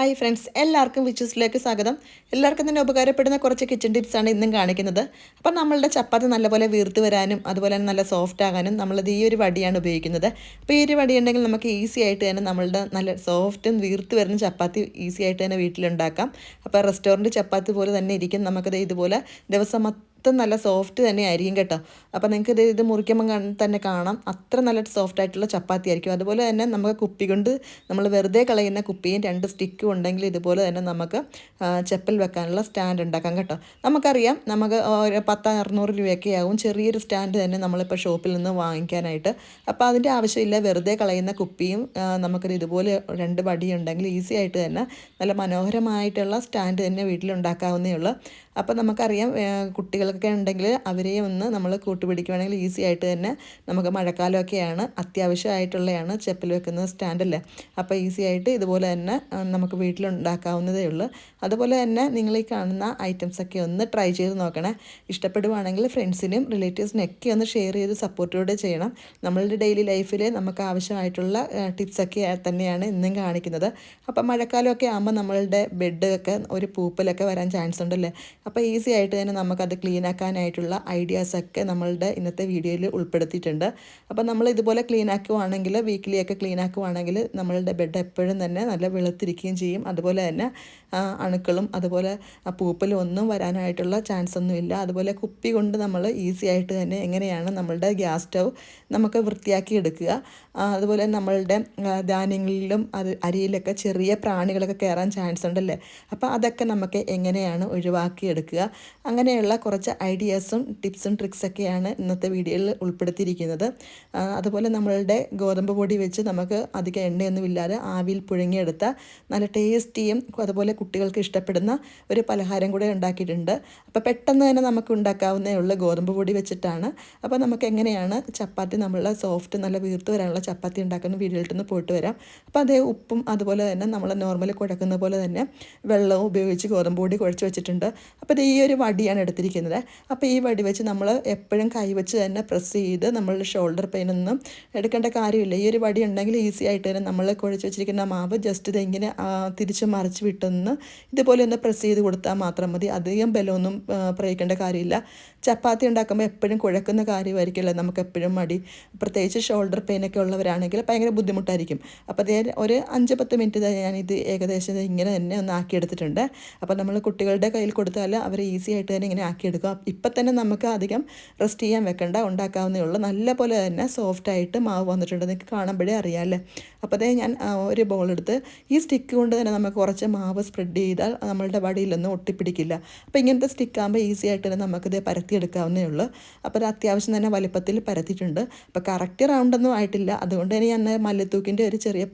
Hi friends എല്ലാവർക്കും വിച്ചസിലേക്ക് സ്വാഗതം. എല്ലാവർക്കും തന്നെ ഉപകാരപ്പെടുന്ന കുറച്ച് കിച്ചൺ ടിപ്സാണ് ഇന്നും കാണിക്കുന്നത്. അപ്പം നമ്മളുടെ ചപ്പാത്തി നല്ലപോലെ വീർത്ത് വരാനും അതുപോലെ തന്നെ നല്ല സോഫ്റ്റ് ആകാനും നമ്മളത് ഈ ഒരു വടിയാണ് ഉപയോഗിക്കുന്നത്. അപ്പോൾ ഈ ഒരു വടി ഉണ്ടെങ്കിൽ നമുക്ക് ഈസി ആയിട്ട് തന്നെ നമ്മളുടെ നല്ല സോഫ്റ്റും വീർത്ത് വരുന്ന ചപ്പാത്തി ഈസി ആയിട്ട് തന്നെ വീട്ടിലുണ്ടാക്കാം. അപ്പോൾ റെസ്റ്റോറന്റ് ചപ്പാത്തി പോലെ തന്നെ ഇരിക്കും. നമുക്കത് ഇതുപോലെ ദിവസം മൊത്തം നല്ല സോഫ്റ്റ് തന്നെ ആയിരിക്കും കേട്ടോ. അപ്പോൾ നിങ്ങൾക്ക് ഇത് ഇത് മുറിക്കുമ്പോൾ തന്നെ കാണാം. അത്ര നല്ല സോഫ്റ്റ് ആയിട്ടുള്ള ചപ്പാത്തി ആയിരിക്കും. അതുപോലെ തന്നെ നമുക്ക് കുപ്പി കൊണ്ട് നമ്മൾ വെറുതെ കളയുന്ന കുപ്പിയും രണ്ട് സ്റ്റിക്കും ഉണ്ടെങ്കിൽ ഇതുപോലെ തന്നെ നമുക്ക് ചെപ്പിൽ വെക്കാനുള്ള സ്റ്റാൻഡ് ഉണ്ടാക്കാം കേട്ടോ. നമുക്കറിയാം നമുക്ക് പത്ത് അറുന്നൂറ് രൂപയൊക്കെ ആവും ചെറിയൊരു സ്റ്റാൻഡ് തന്നെ നമ്മളിപ്പോൾ ഷോപ്പിൽ നിന്ന് വാങ്ങിക്കാനായിട്ട്. അപ്പോൾ അതിന്റെ ആവശ്യമില്ല വെറുതെ കളയുന്ന കുപ്പിയും നമുക്കൊരു ഇതുപോലെ രണ്ട് വടിയുണ്ടെങ്കിൽ ഈസി ആയിട്ട് തന്നെ നല്ല മനോഹരമായിട്ടുള്ള സ്റ്റാൻഡ് തന്നെ വീട്ടിലുണ്ടാക്കാവുന്നേ ഉള്ളൂ. അപ്പോൾ നമുക്കറിയാം കുട്ടികളൊക്കെ ഉണ്ടെങ്കിൽ അവരെയും ഒന്ന് നമ്മൾ കൂട്ടുപിടിക്കുകയാണെങ്കിൽ ഈസി ആയിട്ട് തന്നെ നമുക്ക് മഴക്കാലമൊക്കെയാണ് അത്യാവശ്യമായിട്ടുള്ളതാണ് ചെപ്പിൽ വെക്കുന്ന സ്റ്റാൻഡല്ലേ അപ്പോൾ ഈസി ആയിട്ട് ഇതുപോലെ തന്നെ നമുക്ക് വീട്ടിലുണ്ടാക്കാവുന്നതേ ഉള്ളൂ. അതുപോലെ തന്നെ നിങ്ങൾ ഈ കാണുന്ന ഐറ്റംസൊക്കെ ഒന്ന് ട്രൈ ചെയ്ത് നോക്കണേ. ഇഷ്ടപ്പെടുവാണെങ്കിൽ ഫ്രണ്ട്സിനും റിലേറ്റീവ്സിനൊക്കെ ഒന്ന് ഷെയർ ചെയ്ത് സപ്പോർട്ടോടെ ചെയ്യണം. നമ്മളുടെ ഡെയിലി ലൈഫിൽ നമുക്ക് ആവശ്യമായിട്ടുള്ള ടിപ്സൊക്കെ തന്നെയാണ് ഇന്നും കാണിക്കുന്നത്. അപ്പോൾ മഴക്കാലമൊക്കെ ആകുമ്പോൾ നമ്മളുടെ ബെഡ് ഒക്കെ ഒരു പൂപ്പലൊക്കെ വരാൻ ചാൻസ് ഉണ്ടല്ലേ? അപ്പോൾ ഈസി ആയിട്ട് തന്നെ നമുക്കത് ക്ലീൻ ആക്കാനായിട്ടുള്ള ഐഡിയാസൊക്കെ നമ്മളുടെ ഇന്നത്തെ വീഡിയോയിൽ ഉൾപ്പെടുത്തിയിട്ടുണ്ട്. അപ്പോൾ നമ്മൾ ഇതുപോലെ ക്ലീൻ ആക്കുവാണെങ്കിൽ വീക്കിലി ഒക്കെ ക്ലീൻ ആക്കുവാണെങ്കിൽ നമ്മളുടെ ബെഡ് എപ്പോഴും തന്നെ നല്ല വെളുത്തിരിക്കുകയും ചെയ്യും. അതുപോലെ തന്നെ അണുക്കളും അതുപോലെ പൂപ്പലും ഒന്നും വരാനായിട്ടുള്ള ചാൻസ് ഒന്നുമില്ല അതുപോലെ കുപ്പി കൊണ്ട് നമ്മൾ ഈസി ആയിട്ട് തന്നെ എങ്ങനെയാണ് നമ്മളുടെ ഗ്യാസ് സ്റ്റൗ നമുക്ക് വൃത്തിയാക്കി എടുക്കുക. അതുപോലെ നമ്മളുടെ ധാന്യങ്ങളിലും അത് അരിയിലൊക്കെ ചെറിയ പ്രാണികളൊക്കെ കയറാൻ ചാൻസ് ഉണ്ടല്ലേ? അപ്പോൾ അതൊക്കെ നമുക്ക് എങ്ങനെയാണ് ഒഴിവാക്കിയെടുക്കുക അങ്ങനെയുള്ള കുറച്ച് ഐഡിയാസും ടിപ്സും ട്രിക്സൊക്കെയാണ് ഇന്നത്തെ വീഡിയോയിൽ ഉൾപ്പെടുത്തിയിരിക്കുന്നത്. അതുപോലെ നമ്മളുടെ ഗോതമ്പ് പൊടി വെച്ച് നമുക്ക് അധികം എണ്ണയൊന്നും ഇല്ലാതെ ആവിയിൽ പുഴുങ്ങിയെടുത്ത നല്ല ടേസ്റ്റിയും അതുപോലെ കുട്ടികൾക്ക് ഇഷ്ടപ്പെടുന്ന ഒരു പലഹാരം കൂടെ ഉണ്ടാക്കിയിട്ടുണ്ട്. അപ്പോൾ പെട്ടെന്ന് തന്നെ നമുക്ക് ഉണ്ടാക്കാവുന്നേ ഉള്ള ഗോതമ്പ് പൊടി വെച്ചിട്ടാണ്. അപ്പോൾ നമുക്ക് എങ്ങനെയാണ് ചപ്പാത്തി നമ്മളുടെ സോഫ്റ്റ് നല്ല വീർത്ത് വരാനുള്ള ചപ്പാത്തി ഉണ്ടാക്കുന്ന വീടുകളിട്ടൊന്ന് പോയിട്ട് വരാം. അപ്പോൾ അതേ ഉപ്പും അതുപോലെ തന്നെ നമ്മൾ നോർമലി കുഴക്കുന്ന പോലെ തന്നെ വെള്ളവും ഉപയോഗിച്ച് ഗോതമ്പ് പൊടി കുഴച്ച് വെച്ചിട്ടുണ്ട്. അപ്പോൾ ഈ ഒരു വടിയാണ് എടുത്തിരിക്കുന്നത്. അപ്പോൾ ഈ വടി വെച്ച് നമ്മൾ എപ്പോഴും കൈവച്ച് തന്നെ പ്രസ് ചെയ്ത് നമ്മളുടെ ഷോൾഡർ പെയിനൊന്നും എടുക്കേണ്ട കാര്യമില്ല. ഈ ഒരു വടി ഉണ്ടെങ്കിൽ ഈസി ആയിട്ട് തന്നെ നമ്മൾ കുഴച്ച് വെച്ചിരിക്കുന്ന മാവ് ജസ്റ്റ് ഇതെങ്ങനെ തിരിച്ച് മറിച്ച് വിട്ടൊന്ന് ഇതുപോലെ ഒന്ന് പ്രസ് ചെയ്ത് കൊടുത്താൽ മാത്രം മതി. അധികം ബലമൊന്നും പ്രയോഗിക്കേണ്ട കാര്യമില്ല. ചപ്പാത്തി ഉണ്ടാക്കുമ്പോൾ എപ്പോഴും കുഴക്കുന്ന കാര്യമായിരിക്കില്ല നമുക്ക് എപ്പോഴും മടി. പ്രത്യേകിച്ച് ഷോൾഡർ പെയിനൊക്കെ ഉള്ളവരാണെങ്കിൽ ഭയങ്കര ബുദ്ധിമുട്ടായിരിക്കും. അപ്പോൾ അതേ ഒരു അഞ്ച് പത്ത് മിനിറ്റ് ഞാനിത് ഏകദേശം ഇങ്ങനെ തന്നെ ഒന്ന് ആക്കിയെടുത്തിട്ടുണ്ട്. അപ്പോൾ നമ്മൾ കുട്ടികളുടെ കയ്യിൽ കൊടുത്താൽ അവർ ഈസി ആയിട്ട് തന്നെ ഇങ്ങനെ ആക്കിയെടുക്കും ഇപ്പം തന്നെ നമുക്ക് അധികം റെസ്റ്റ് ചെയ്യാൻ വെക്കണ്ട. ഉണ്ടാക്കാവുന്നേ ഉള്ളൂ. നല്ല പോലെ തന്നെ സോഫ്റ്റായിട്ട് മാവ് വന്നിട്ടുണ്ട്. നിങ്ങൾക്ക് കാണുമ്പോഴേ അറിയാമല്ലേ അപ്പോൾ അതേ ഞാൻ ഒരു ബോൾ എടുത്ത് ഈ സ്റ്റിക്ക് കൊണ്ട് തന്നെ നമുക്ക് കുറച്ച് മാവ് സ്പ്രെഡ് ചെയ്താൽ നമ്മളുടെ വടിയിലൊന്നും ഒട്ടിപ്പിടിക്കില്ല. അപ്പോൾ ഇങ്ങനത്തെ സ്റ്റിക്കാകുമ്പോൾ ഈസി ആയിട്ട് തന്നെ നമുക്കിത് പരത്തിയെടുക്കാവുന്നേ ഉള്ളൂ. അപ്പോൾ അത് അത്യാവശ്യം തന്നെ വലിപ്പത്തിൽ പരത്തിയിട്ടുണ്ട്. അപ്പോൾ കറക്റ്റ് റൗണ്ടൊന്നും ആയിട്ടില്ല. അതുകൊണ്ട് തന്നെ ഞാൻ മല്ലത്തൂക്കിന്റെ ഒരു ചെറിയ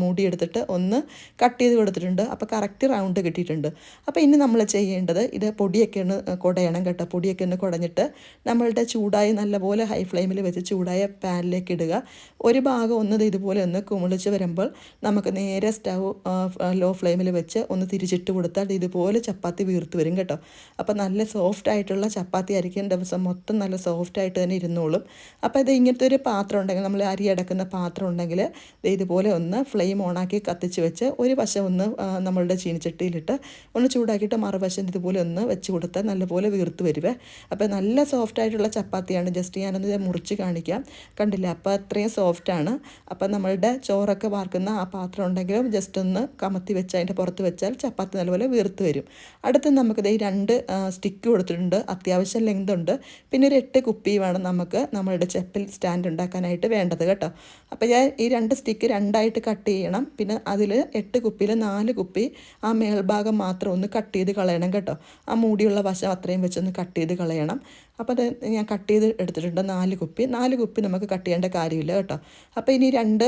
മൂടി എടുത്തിട്ട് ഒന്ന് കട്ട് ചെയ്ത് കൊടുത്തിട്ടുണ്ട്. അപ്പോൾ കറക്റ്റ് റൗണ്ട് കിട്ടിയിട്ടുണ്ട്. അപ്പോൾ ഇനി നമ്മൾ ചെയ്യേണ്ടത് ഇത് പൊടിയൊക്കെ ഒന്ന് കുടയണം കേട്ടോ. പൊടിയൊക്കെ ഒന്ന് കുടഞ്ഞിട്ട് നമ്മളുടെ ചൂടായി നല്ലപോലെ ഹൈ ഫ്ലെയിമിൽ വെച്ച് ചൂടായ പാനിലേക്ക് ഇടുക. ഒരു ഭാഗം ഒന്ന് ഇതുപോലെ ഒന്ന് കുമിളിച്ച് വരുമ്പോൾ നമുക്ക് നേരെ സ്റ്റൗ ലോ ഫ്ലെയിമിൽ വെച്ച് ഒന്ന് തിരിച്ചിട്ട് കൊടുത്താൽ ഇതുപോലെ ചപ്പാത്തി വീർത്ത് വരും കേട്ടോ. അപ്പോൾ നല്ല സോഫ്റ്റ് ആയിട്ടുള്ള ചപ്പാത്തി ആയിരിക്കും ദിവസം മൊത്തം നല്ല സോഫ്റ്റ് ആയിട്ട് തന്നെ ഇരുന്നോളും. അപ്പോൾ ഇത് ഇങ്ങനത്തെ ഒരു പാത്രം ഉണ്ടെങ്കിൽ നമ്മൾ അരി അടക്കുന്ന പാത്രം ഉണ്ടെങ്കിൽ ഇതുപോലെ ഒന്ന് ഫ്ലെയിം ഓണാക്കി കത്തിച്ച് വെച്ച് ഒരു വശം ഒന്ന് നമ്മളുടെ ചീനിച്ചട്ടിയിലിട്ട് ഒന്ന് ചൂടാക്കിയിട്ട് മറുവശം ഇതുപോലെ ഒന്ന് വെച്ച് കൊടുത്താൽ നല്ലപോലെ വീർത്ത് വരുവേ. അപ്പോൾ നല്ല സോഫ്റ്റ് ആയിട്ടുള്ള ചപ്പാത്തിയാണ്. ജസ്റ്റ് ഞാനൊന്ന് മുറിച്ച് കാണിക്കാം. കണ്ടില്ല? അപ്പോൾ അത്രയും സോഫ്റ്റാണ് അപ്പോൾ നമ്മളുടെ ചോറൊക്കെ വാർക്കുന്ന ആ പാത്രം ഉണ്ടെങ്കിലും ജസ്റ്റ് ഒന്ന് കമത്തി വെച്ച് അതിന്റെ പുറത്ത് വെച്ചാൽ ചപ്പാത്തി നല്ലപോലെ വീർത്ത് വരും. അടുത്ത് നമുക്കിത് ഈ രണ്ട് സ്റ്റിക്ക് കൊടുത്തിട്ടുണ്ട്. അത്യാവശ്യം ലെങ്ത് ഉണ്ട് പിന്നെ ഒരു എട്ട് കുപ്പി വേണം നമുക്ക് നമ്മളുടെ ചെപ്പിൽ സ്റ്റാൻഡ് ഉണ്ടാക്കാനായിട്ട് വേണ്ടത് കേട്ടോ. അപ്പോൾ ഞാൻ ഈ രണ്ട് സ്റ്റിക്ക് രണ്ടായിട്ട് കട്ട് ചെയ്യണം. പിന്നെ അതിൽ എട്ട് കുപ്പിയിൽ നാല് കുപ്പി ആ മേൽഭാഗം മാത്രം ഒന്ന് കട്ട് ചെയ്ത് കളയണം കേട്ടോ. ആ മൂടിയുള്ള വശം അത്രയും വെച്ചൊന്ന് കട്ട് ചെയ്ത് കളയണം. അപ്പോൾ അത് ഞാൻ കട്ട് ചെയ്ത് എടുത്തിട്ടുണ്ട് നാല് കുപ്പി. നാല് കുപ്പി നമുക്ക് കട്ട് ചെയ്യേണ്ട കാര്യമില്ല കേട്ടോ. അപ്പോൾ ഇനി രണ്ട്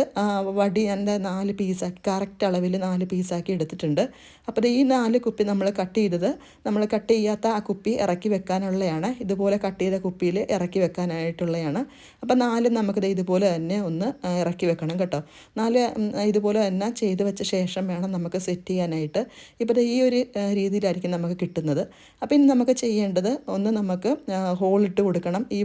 വടി എന്റെ നാല് പീസാക്കി കറക്റ്റ് അളവിൽ നാല് പീസാക്കി എടുത്തിട്ടുണ്ട്. അപ്പോൾ ഈ നാല് കുപ്പി നമ്മൾ കട്ട് ചെയ്തത് നമ്മൾ കട്ട് ചെയ്യാത്ത ആ കുപ്പി ഇറക്കി വെക്കാനുള്ളതാണ് ഇതുപോലെ കട്ട് ചെയ്ത കുപ്പിയിൽ ഇറക്കി വെക്കാനായിട്ടുള്ളതാണ് അപ്പോൾ നാല് നമുക്ക് ദേ ഇതുപോലെ തന്നെ ഒന്ന് ഇറക്കി വെക്കണം കേട്ടോ. നാല് ഇതുപോലെ തന്നെ ചെയ്ത് വെച്ച ശേഷം വേണം നമുക്ക് സെറ്റ് ചെയ്യാനായിട്ട്. ഇപ്പോൾ ഈ ഒരു രീതിയിലായിരിക്കും നമുക്ക് കിട്ടുന്നത്. അപ്പോൾ ഇനി നമുക്ക് ചെയ്യേണ്ടത് ഒന്ന് നമുക്ക് ഹോളിട്ട് കൊടുക്കണം. ഈ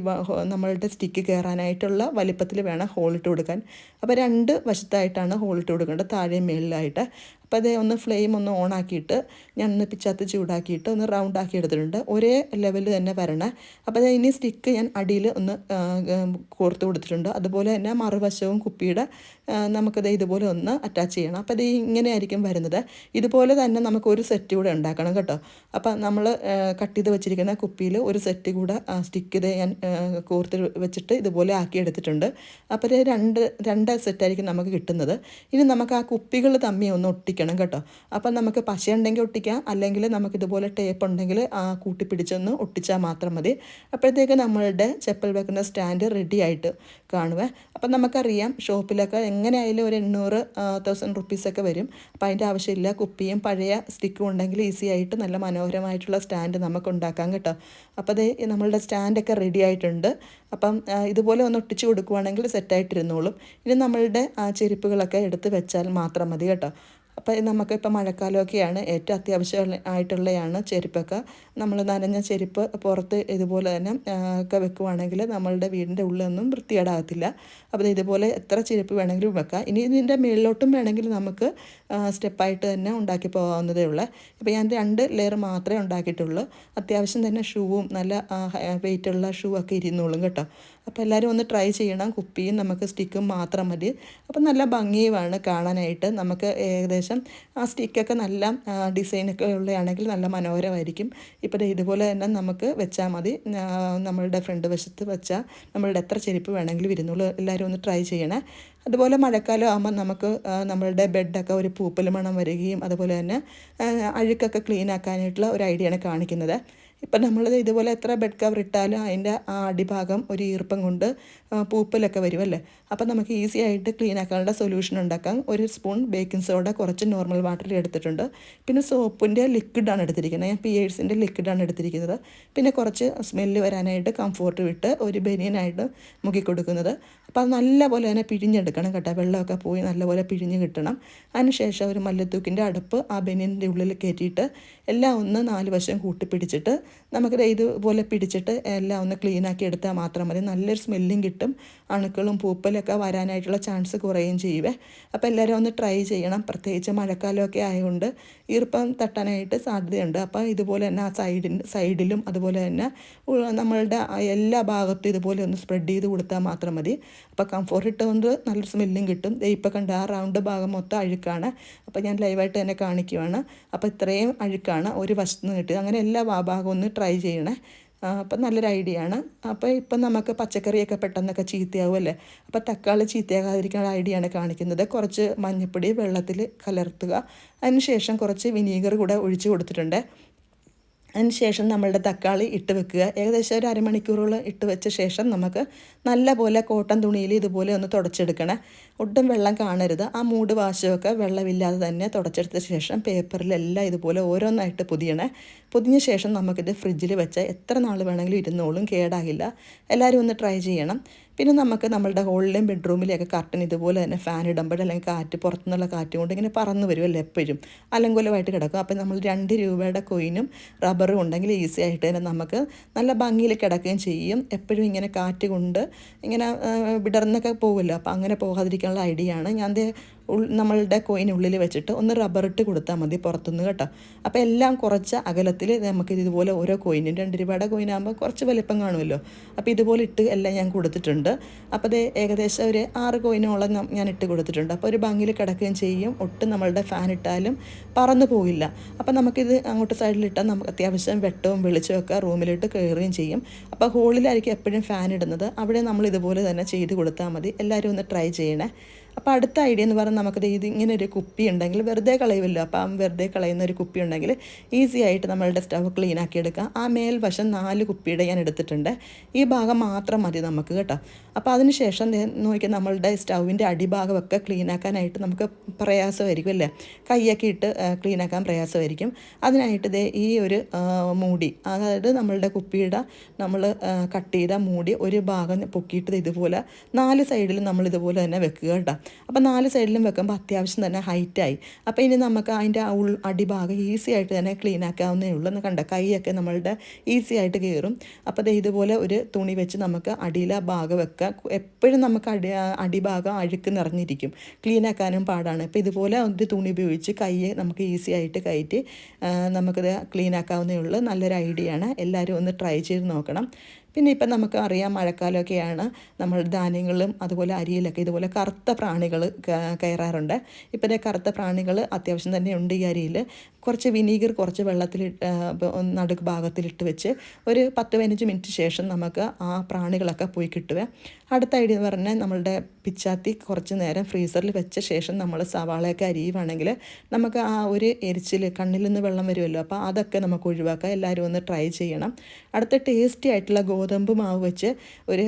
നമ്മളുടെ സ്റ്റിക്ക് കയറാനായിട്ടുള്ള വലിപ്പത്തിൽ വേണം ഹോൾ ഇട്ട് കൊടുക്കാൻ. അപ്പോൾ രണ്ട് വശത്തായിട്ടാണ് ഹോൾ ഇട്ട് കൊടുക്കേണ്ടത്. താഴെ മേളിലായിട്ട്. അപ്പോൾ അതേ ഒന്ന് ഫ്ലെയിം ഒന്ന് ഓൺ ആക്കിയിട്ട് ഞാൻ ഒന്ന് പിച്ചാത്ത് ചൂടാക്കിയിട്ട് ഒന്ന് റൗണ്ട് ആക്കി എടുത്തിട്ടുണ്ട്. ഒരേ ലെവലിൽ തന്നെ വരണേ. അപ്പോൾ ഞാൻ ഇനി സ്റ്റിക്ക് ഞാൻ അടിയിൽ ഒന്ന് കോർത്ത് കൊടുത്തിട്ടുണ്ട്. അതുപോലെ തന്നെ മറുവശവും കുപ്പിയുടെ നമുക്കത് ഇതുപോലെ ഒന്ന് അറ്റാച്ച് ചെയ്യണം. അപ്പോൾ അത് ഇങ്ങനെ ആയിരിക്കും വരുന്നത്. ഇതുപോലെ തന്നെ നമുക്ക് ഒരു സെറ്റ് കൂടെ ഉണ്ടാക്കണം കേട്ടോ. അപ്പോൾ നമ്മൾ കട്ട് ചെയ്ത് വെച്ചിരിക്കുന്ന കുപ്പിയിൽ ഒരു സെറ്റ് കൂടെ സ്റ്റിക്ക് ഇത് ഞാൻ കോർത്ത് വെച്ചിട്ട് ഇതുപോലെ ആക്കി എടുത്തിട്ടുണ്ട്. അപ്പോൾ രണ്ട് രണ്ട് സെറ്റായിരിക്കും നമുക്ക് കിട്ടുന്നത്. ഇനി നമുക്ക് ആ കുപ്പികൾ തമ്മിൽ ഒന്ന് ഒട്ടിക്കണം കേട്ടോ. അപ്പം നമുക്ക് പശ ഉണ്ടെങ്കിൽ ഒട്ടിക്കാം. അല്ലെങ്കിൽ നമുക്കിതുപോലെ ടേപ്പ് ഉണ്ടെങ്കിൽ ആ കൂട്ടി പിടിച്ചൊന്ന് ഒട്ടിച്ചാൽ മാത്രം മതി. അപ്പോഴത്തേക്ക് നമ്മളുടെ ചെപ്പൽ വെക്കുന്ന സ്റ്റാൻഡ് റെഡി ആയിട്ട് കാണുക അപ്പം നമുക്കറിയാം ഷോപ്പിലൊക്കെ എങ്ങനെയായാലും ഒരു എണ്ണൂറ് തൗസൻഡ് റുപ്പീസൊക്കെ വരും. അപ്പം അതിന്റെ ആവശ്യമില്ല. കുപ്പിയും പഴയ സ്റ്റിക്കും ഉണ്ടെങ്കിൽ ഈസി ആയിട്ട് നല്ല മനോഹരമായിട്ടുള്ള സ്റ്റാൻഡ് നമുക്ക് ഉണ്ടാക്കാം കേട്ടോ. അപ്പോൾ അത് നമ്മളുടെ സ്റ്റാൻഡൊക്കെ റെഡി ആയിട്ടുണ്ട്. അപ്പം ഇതുപോലെ ഒന്ന് ഒട്ടിച്ച് കൊടുക്കുവാണെങ്കിൽ സെറ്റായിട്ടിരുന്നോളും ഇനി നമ്മളുടെ ചെരുപ്പുകളൊക്കെ എടുത്ത് വെച്ചാൽ മാത്രം മതി കേട്ടോ. അപ്പോൾ ഇപ്പം മഴക്കാലമൊക്കെയാണ് ഏറ്റവും അത്യാവശ്യം ആയിട്ടുള്ളതാണ് ചെരുപ്പൊക്കെ. നമ്മൾ നനഞ്ഞ ചെരുപ്പ് പുറത്ത് ഇതുപോലെ തന്നെ ഒക്കെ വെക്കുവാണെങ്കിൽ നമ്മളുടെ വീടിന്റെ ഉള്ളിലൊന്നും വൃത്തികേടാകത്തില്ല. അപ്പോൾ ഇതുപോലെ എത്ര ചെരുപ്പ് വേണമെങ്കിലും വെക്കാം. ഇനി ഇതിന്റെ മേളിലോട്ടും വേണമെങ്കിൽ നമുക്ക് സ്റ്റെപ്പായിട്ട് തന്നെ ഉണ്ടാക്കി പോകാവുന്നതേ ഉള്ളൂ. ഇപ്പോൾ ഞാൻ രണ്ട് ലെയർ മാത്രമേ ഉണ്ടാക്കിയിട്ടുള്ളൂ. അത്യാവശ്യം തന്നെ ഷൂവും നല്ല വെയിറ്റുള്ള ഷൂ ഒക്കെ ഇരുന്നോളും കേട്ടോ. അപ്പോൾ എല്ലാവരും ഒന്ന് ട്രൈ ചെയ്യണം. കുപ്പിയും നമുക്ക് സ്റ്റിക്കും മാത്രം മതി. അപ്പോൾ നല്ല ഭംഗിയുമാണ് കാണാനായിട്ട്. നമുക്ക് ഏകദേശം ആ സ്റ്റിക്കൊക്കെ നല്ല ഡിസൈനൊക്കെ ഉള്ളതാണെങ്കിൽ നല്ല മനോഹരമായിരിക്കും. ഇപ്പോൾ ദേ ഇതുപോലെ തന്നെ നമുക്ക് വെച്ചാൽ മതി. നമ്മളുടെ ഫ്രണ്ട് വശത്ത് വെച്ചാൽ നമ്മളുടെ എത്ര ചെരുപ്പ് വേണമെങ്കിലും ഇരുന്നുള്ളൂ എല്ലാവരും ഒന്ന് ട്രൈ ചെയ്യണേ. അതുപോലെ മഴക്കാലം ആകുമ്പോൾ നമുക്ക് നമ്മളുടെ ബെഡൊക്കെ ഒരു പൂപ്പൽ മണം വരികയും അതുപോലെ തന്നെ അഴുക്കൊക്കെ ക്ലീൻ ആക്കാനായിട്ടുള്ള ഒരു ഐഡിയ ആണ് കാണിക്കുന്നത്. ഇപ്പം നമ്മൾ ഇതുപോലെ എത്ര ബെഡ് കവർ ഇട്ടാലും അതിന്റെ ആ അടിഭാഗം ഒരു ഈർപ്പം കൊണ്ട് പൂപ്പലൊക്കെ വരുമല്ലേ അപ്പം നമുക്ക് ഈസി ആയിട്ട് ക്ലീൻ ആക്കാനുള്ള സൊല്യൂഷൻ ഉണ്ടാക്കാം. ഒരു സ്പൂൺ ബേക്കിംഗ് സോഡ കുറച്ച് നോർമൽ വാട്ടറിൽ എടുത്തിട്ടുണ്ട്. പിന്നെ സോപ്പിന്റെ ലിക്വിഡാണ് എടുത്തിരിക്കുന്നത്. ഞാൻ പി എയ്ഡ്സിന്റെ ലിക്വിഡാണ് എടുത്തിരിക്കുന്നത്. പിന്നെ കുറച്ച് സ്മെല്ല് വരാനായിട്ട് കംഫോർട്ട് വിട്ട് ഒരു ബനിയനായിട്ട് മുക്കി കൊടുക്കുന്നത്. അപ്പോൾ അത് നല്ലപോലെ തന്നെ പിഴിഞ്ഞെടുക്കണം കേട്ടോ. വെള്ളമൊക്കെ പോയി നല്ലപോലെ പിഴിഞ്ഞ് കിട്ടണം. അതിനുശേഷം ഒരു മല്ലത്തൂക്കിന്റെ അടുപ്പ് ആ ബനിയന്റെ ഉള്ളിൽ കയറ്റിയിട്ട് എല്ലാം ഒന്ന് നാല് വശം കൂട്ടി പിടിച്ചിട്ട് നമുക്ക് ഇതുപോലെ പിടിച്ചിട്ട് എല്ലാം ഒന്ന് ക്ലീൻ ആക്കി എടുത്താൽ മാത്രം മതി. നല്ലൊരു സ്മെല്ലും കിട്ടും. അണുക്കളും പൂപ്പലൊക്കെ വരാനായിട്ടുള്ള ചാൻസ് കുറയുകയും ചെയ്യുവേ. അപ്പോൾ എല്ലാവരും ഒന്ന് ട്രൈ ചെയ്യണം. പ്രത്യേകിച്ച് മഴക്കാലമൊക്കെ ആയതുകൊണ്ട് ഈർപ്പം തട്ടാനായിട്ട് സാധ്യതയുണ്ട്. അപ്പോൾ ഇതുപോലെ തന്നെ ആ സൈഡിൻ സൈഡിലും അതുപോലെ തന്നെ നമ്മളുടെ എല്ലാ ഭാഗത്തും ഇതുപോലെ ഒന്ന് സ്പ്രെഡ് ചെയ്ത് കൊടുത്താൽ മാത്രം മതി. അപ്പോൾ കംഫോർട്ട് ഇട്ടുകൊണ്ട് നല്ല സ്മെല്ലും കിട്ടും. ദേ ഇപ്പോൾ കണ്ട ആ റൗണ്ട് ഭാഗം മൊത്തം അഴുക്കാണ്. അപ്പോൾ ഞാൻ ലൈവായിട്ട് തന്നെ കാണിക്കുവാണ്. അപ്പോൾ ഇത്രയും അഴുക്കാണ്. ഒരു വശത്ത് നിന്ന് കിട്ടിയത്. അങ്ങനെ എല്ലാ ഭാഗവും ഒന്ന് ട്രൈ ചെയ്യണേ. അപ്പം നല്ലൊരു ഐഡിയ ആണ് അപ്പോൾ ഇപ്പം നമുക്ക് പച്ചക്കറിയൊക്കെ പെട്ടെന്നൊക്കെ ചീത്തയാവുമല്ലേ അപ്പോൾ തക്കാളി ചീത്തയാകാതിരിക്കാനുള്ള ഐഡിയ ആണ് കാണിക്കുന്നത്. കുറച്ച് മഞ്ഞൾപ്പൊടി വെള്ളത്തിൽ കലർത്തുക. അതിനുശേഷം കുറച്ച് വിനീഗർ കൂടെ ഒഴിച്ച് കൊടുത്തിട്ടുണ്ട്. അതിനുശേഷം നമ്മളുടെ തക്കാളി ഇട്ട് വെക്കുക. ഏകദേശം ഒരു അരമണിക്കൂറോളം ഇട്ട് വെച്ച ശേഷം നമുക്ക് നല്ലപോലെ കോട്ടൺ തുണിയിൽ ഇതുപോലെ ഒന്ന് തുടച്ചെടുക്കണേ. ഒട്ടും വെള്ളം കാണരുത്. ആ മൂട് വാശമൊക്കെ വെള്ളമില്ലാതെ തന്നെ തുടച്ചെടുത്ത ശേഷം പേപ്പറിലെല്ലാം ഇതുപോലെ ഓരോന്നായിട്ട് പൊതിയണേ. പൊതിഞ്ഞ ശേഷം നമുക്കിത് ഫ്രിഡ്ജിൽ വെച്ചാൽ എത്ര നാൾ വേണമെങ്കിലും ഇരുന്നോളും കേടാകില്ല. എല്ലാവരും ഒന്ന് ട്രൈ ചെയ്യണം. പിന്നെ നമുക്ക് നമ്മളുടെ ഹോളിലെയും ബെഡ്റൂമിലെയൊക്കെ കർട്ടൻ ഇതുപോലെ തന്നെ ഫാൻ ഇടുമ്പോൾ അല്ലെങ്കിൽ കാറ്റ് പുറത്തുനിന്നുള്ള കാറ്റ് കൊണ്ട് ഇങ്ങനെ പറന്ന് വരുമല്ലോ എപ്പോഴും. അലങ്കോലമായിട്ട് കിടക്കും. അപ്പോൾ നമ്മൾ രണ്ട് രൂപയുടെ കൊയിനും റബ്ബറും ഉണ്ടെങ്കിൽ ഈസി ആയിട്ട് തന്നെ നമുക്ക് നല്ല ഭംഗിയിൽ കിടക്കുകയും ചെയ്യും. എപ്പോഴും ഇങ്ങനെ കാറ്റ് കൊണ്ട് ഇങ്ങനെ വിടർന്നൊക്കെ പോകുമല്ലോ അപ്പോൾ അങ്ങനെ പോകാതിരിക്കാനുള്ള ഐഡിയ ആണ്. ഞാൻ നമ്മളുടെ കോയിനുള്ളിൽ വെച്ചിട്ട് ഒന്ന് റബ്ബർ ഇട്ട് കൊടുത്താൽ മതി പുറത്തുനിന്ന് കേട്ടോ. അപ്പോൾ എല്ലാം കുറച്ച് അകലത്തിൽ നമുക്ക് ഇതുപോലെ ഓരോ കോയിനും രണ്ട് രൂപയുടെ കോയിനാകുമ്പോൾ കുറച്ച് വലിപ്പം കാണുമല്ലോ. അപ്പോൾ ഇതുപോലെ ഇട്ട് എല്ലാം ഞാൻ കൊടുത്തിട്ടുണ്ട്. അപ്പോൾ അത് ഏകദേശം ഒരു ആറ് കോയിനോളം ഞാൻ ഇട്ട് കൊടുത്തിട്ടുണ്ട്. അപ്പോൾ ഒരു ഭംഗിയിൽ കിടക്കുകയും ചെയ്യും. ഒട്ടും നമ്മളുടെ ഫാൻ ഇട്ടാലും പറന്നു പോകില്ല അപ്പോൾ നമുക്കിത് അങ്ങോട്ട് സൈഡിലിട്ടാൽ നമുക്ക് അത്യാവശ്യം വെട്ടവും വെളിച്ചവും ഒക്കെ റൂമിലിട്ട് കയറുകയും ചെയ്യും. അപ്പോൾ ഹോളിലായിരിക്കും എപ്പോഴും ഫാൻ ഇടുന്നത്. അവിടെ നമ്മൾ ഇതുപോലെ തന്നെ ചെയ്ത് കൊടുത്താൽ മതി. എല്ലാവരും ഒന്ന് ട്രൈ ചെയ്യണേ. അപ്പോൾ അടുത്ത ഐഡിയ എന്ന് പറഞ്ഞാൽ നമുക്കത് ഇത് ഇങ്ങനെ ഒരു കുപ്പി ഉണ്ടെങ്കിൽ വെറുതെ കളയുമല്ലോ അപ്പോൾ ആ വെറുതെ കളയുന്ന ഒരു കുപ്പി ഉണ്ടെങ്കിൽ ഈസി ആയിട്ട് നമ്മളുടെ സ്റ്റവ് ക്ലീൻ ആക്കി എടുക്കാം. ആ മേൽവശം നാല് കുപ്പിയുടെ ഞാൻ എടുത്തിട്ടുണ്ട്. ഈ ഭാഗം മാത്രം മതി നമുക്ക് കേട്ടോ. അപ്പോൾ അതിന് ശേഷം നോക്കി നമ്മളുടെ സ്റ്റൗവിന്റെ അടിഭാഗമൊക്കെ ക്ലീൻ ആക്കാനായിട്ട് നമുക്ക് പ്രയാസമായിരിക്കും അല്ലേ? കൈയൊക്കെ ഇട്ട് ക്ലീൻ ആക്കാൻ പ്രയാസമായിരിക്കും. അതിനായിട്ട് ദേ ഈ ഒരു മൂടി അതായത് നമ്മളുടെ കുപ്പിയുടെ നമ്മൾ കട്ട് ചെയ്ത മൂടി ഒരു ഭാഗം പൊക്കിയിട്ട് ഇതുപോലെ നാല് സൈഡിലും നമ്മൾ ഇതുപോലെ തന്നെ വെക്കുക കേട്ടോ. അപ്പോൾ നാല് സൈഡിലും വെക്കുമ്പോൾ അത്യാവശ്യം തന്നെ ഹൈറ്റായി അപ്പോൾ ഇനി നമുക്ക് അതിന്റെ ഉൾ അടിഭാഗം ഈസി ആയിട്ട് തന്നെ ക്ലീൻ ആക്കാവുന്നേ ഉള്ളൂ. എന്ന് കണ്ട? കൈയൊക്കെ നമ്മളുടെ ഈസി ആയിട്ട് കയറും. അപ്പോൾ ദേ ഇതുപോലെ ഒരു തുണി വെച്ച് നമുക്ക് അടിയിലെ ഭാഗം വെക്കാം. എപ്പോഴും നമുക്ക് അടി അടിഭാഗം അഴുക്ക് നിറഞ്ഞിരിക്കും. ക്ലീൻ ആക്കാനും പാടാണ്. അപ്പോൾ ഇതുപോലെ ഒരു തുണി ഉപയോഗിച്ച് കൈയെ നമുക്ക് ഈസി ആയിട്ട് കയറ്റി നമുക്കിത് ക്ലീൻ ആക്കാവുന്നേ ഉള്ളൂ. നല്ലൊരു ഐഡിയ ആണ്. എല്ലാവരും ഒന്ന് ട്രൈ ചെയ്ത് നോക്കണം. പിന്നെ ഇപ്പം നമുക്ക് അറിയാം മഴക്കാലമൊക്കെയാണ് നമ്മൾ ധാന്യങ്ങളും അതുപോലെ അരിയിലൊക്കെ ഇതുപോലെ കറുത്ത പ്രാണികൾ കയറാറുണ്ട്. ഇപ്പം കറുത്ത പ്രാണികൾ അത്യാവശ്യം തന്നെ ഉണ്ട് ഈ അരിയിൽ. കുറച്ച് വിനീഗർ കുറച്ച് വെള്ളത്തിൽ നടുക്ക് ഭാഗത്തിലിട്ട് വെച്ച് ഒരു പത്ത് പതിനഞ്ച് മിനിറ്റ് ശേഷം നമുക്ക് ആ പ്രാണികളൊക്കെ പോയി കിട്ടുക. അടുത്ത ഐഡിയ എന്ന് പറഞ്ഞാൽ നമ്മളുടെ പിച്ചാത്തി കുറച്ച് നേരം ഫ്രീസറിൽ വെച്ച ശേഷം നമ്മൾ സവാളയൊക്കെ അരിയുവാണെങ്കിൽ നമുക്ക് ആ ഒരു എരിച്ചിൽ കണ്ണിൽ നിന്ന് വെള്ളം വരുമല്ലോ. അപ്പോൾ അതൊക്കെ നമുക്ക് ഒഴിവാക്കാം. എല്ലാവരും ഒന്ന് ട്രൈ ചെയ്യണം. അടുത്ത ടേസ്റ്റി ആയിട്ടുള്ള മാവ് വെച്ച് ഒരു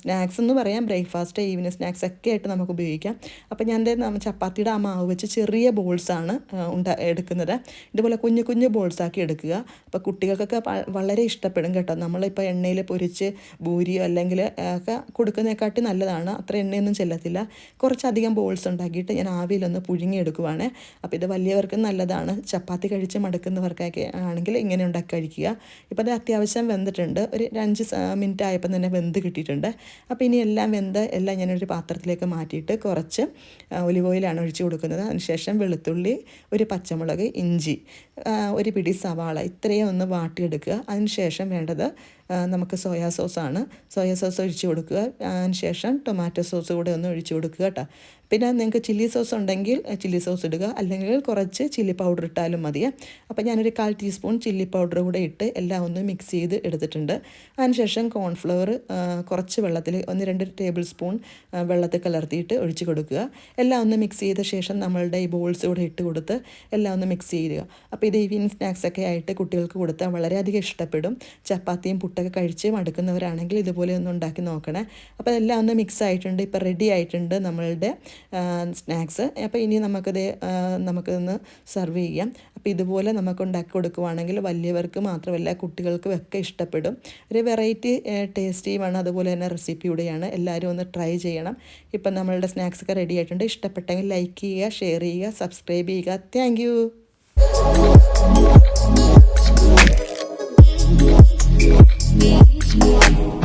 സ്നാക്സ് എന്ന് പറയാം ബ്രേക്ക്ഫാസ്റ്റ് ഈവനിങ് സ്നാക്സ് ഒക്കെ ആയിട്ട് നമുക്ക് ഉപയോഗിക്കാം. അപ്പോൾ ഞാൻ ചപ്പാത്തിയുടെ ആ മാവ് വെച്ച് ചെറിയ ബോൾസാണ് ഉണ്ടാ എടുക്കുന്നത്. ഇതുപോലെ കുഞ്ഞു കുഞ്ഞു ബോൾസാക്കി എടുക്കുക. അപ്പോൾ കുട്ടികൾക്കൊക്കെ വളരെ ഇഷ്ടപ്പെടും കേട്ടോ. നമ്മളിപ്പോൾ എണ്ണയിൽ പൊരിച്ച് ഭൂരിയോ അല്ലെങ്കിൽ ഒക്കെ കൊടുക്കുന്നതിനെക്കാട്ടി നല്ലതാണ്. അത്ര എണ്ണയൊന്നും ചെല്ലത്തില്ല. കുറച്ചധികം ബോൾസ് ഉണ്ടാക്കിയിട്ട് ഞാൻ ആവിയിലൊന്ന് പുഴുങ്ങിയെടുക്കുവാണ് അപ്പോൾ ഇത് വലിയവർക്കും നല്ലതാണ്. ചപ്പാത്തി കഴിച്ച് മടുക്കുന്നവർക്കൊക്കെ ആണെങ്കിൽ ഇങ്ങനെ ഉണ്ടാക്കി കഴിക്കുക. ഇപ്പോൾ അത് അത്യാവശ്യം വെന്തിട്ടുണ്ട്. ഒരു അഞ്ച് മിനിറ്റ് ആയപ്പോൾ തന്നെ വെന്ത് കിട്ടിയിട്ടുണ്ട്. അപ്പോൾ ഇനി എല്ലാം വെന്ത് എല്ലാം ഞാനൊരു പാത്രത്തിലേക്ക് മാറ്റിയിട്ട് കുറച്ച് ഒലിവ് ഓയിലാണ് ഒഴിച്ച് കൊടുക്കുന്നത്. അതിനുശേഷം വെളുത്തുള്ളി ഒരു പച്ചമുളക് ഇഞ്ചി ഒരു പിടി സവാള ഇത്രയും ഒന്ന് വാട്ടിയെടുക്കുക. അതിനുശേഷം വേണ്ടത് നമുക്ക് സോയാ സോസാണ്. സോയാ സോസ് ഒഴിച്ചു കൊടുക്കുക. അതിനുശേഷം ടൊമാറ്റോ സോസ് കൂടെ ഒന്ന് ഒഴിച്ചു കൊടുക്കുക കേട്ടോ. പിന്നെ നിങ്ങൾക്ക് ചില്ലി സോസ് ഉണ്ടെങ്കിൽ ചില്ലി സോസ് ഇടുക. അല്ലെങ്കിൽ കുറച്ച് ചില്ലി പൗഡർ ഇട്ടാലും മതിയെ അപ്പോൾ ഞാനൊരു കാൽ ടീസ്പൂൺ ചില്ലി പൗഡർ കൂടെ ഇട്ട് എല്ലാം ഒന്ന് മിക്സ് ചെയ്ത് എടുത്തിട്ടുണ്ട്. അതിനുശേഷം കോൺഫ്ലവർ കുറച്ച് വെള്ളത്തിൽ ഒന്ന് രണ്ട് ടേബിൾ സ്പൂൺ വെള്ളത്തിൽ കലർത്തിയിട്ട് ഒഴിച്ചു കൊടുക്കുക. എല്ലാം ഒന്ന് മിക്സ് ചെയ്ത ശേഷം നമ്മളുടെ ഈ ബോൾസ് കൂടെ ഇട്ട് കൊടുത്ത് എല്ലാം ഒന്ന് മിക്സ് ചെയ്യുക. അപ്പോൾ ഇത് ഈവനിങ് സ്നാക്സ് ഒക്കെ ആയിട്ട് കുട്ടികൾക്ക് കൊടുത്താൽ വളരെയധികം ഇഷ്ടപ്പെടും. ചപ്പാത്തിയും പുട്ടൊക്കെ കഴിച്ച് മടുക്കുന്നവരാണെങ്കിൽ ഇതുപോലെ ഒന്ന് ഉണ്ടാക്കി നോക്കണേ. അപ്പോൾ എല്ലാം ഒന്ന് മിക്സ് ആയിട്ടുണ്ട്. ഇപ്പോൾ റെഡി ആയിട്ടുണ്ട് നമ്മളുടെ സ്നാക്സ്. അപ്പോൾ ഇനി നമുക്കത് നമുക്കൊന്ന് സെർവ് ചെയ്യാം. അപ്പോൾ ഇതുപോലെ നമുക്ക് ഉണ്ടാക്കി കൊടുക്കുവാണെങ്കിൽ വലിയവർക്ക് മാത്രമല്ല കുട്ടികൾക്കും ഒക്കെ ഇഷ്ടപ്പെടും. ഒരു വെറൈറ്റി ടേസ്റ്റിയുമാണ് അതുപോലെ തന്നെ റെസിപ്പിയുടെയാണ് എല്ലാവരും ഒന്ന് ട്രൈ ചെയ്യണം. ഇപ്പം നമ്മളുടെ സ്നാക്സ് ഒക്കെ റെഡി ആയിട്ടുണ്ട്. ഇഷ്ടപ്പെട്ടെങ്കിൽ ലൈക്ക് ചെയ്യുക ഷെയർ ചെയ്യുക സബ്സ്ക്രൈബ് ചെയ്യുക. Thank Yeah.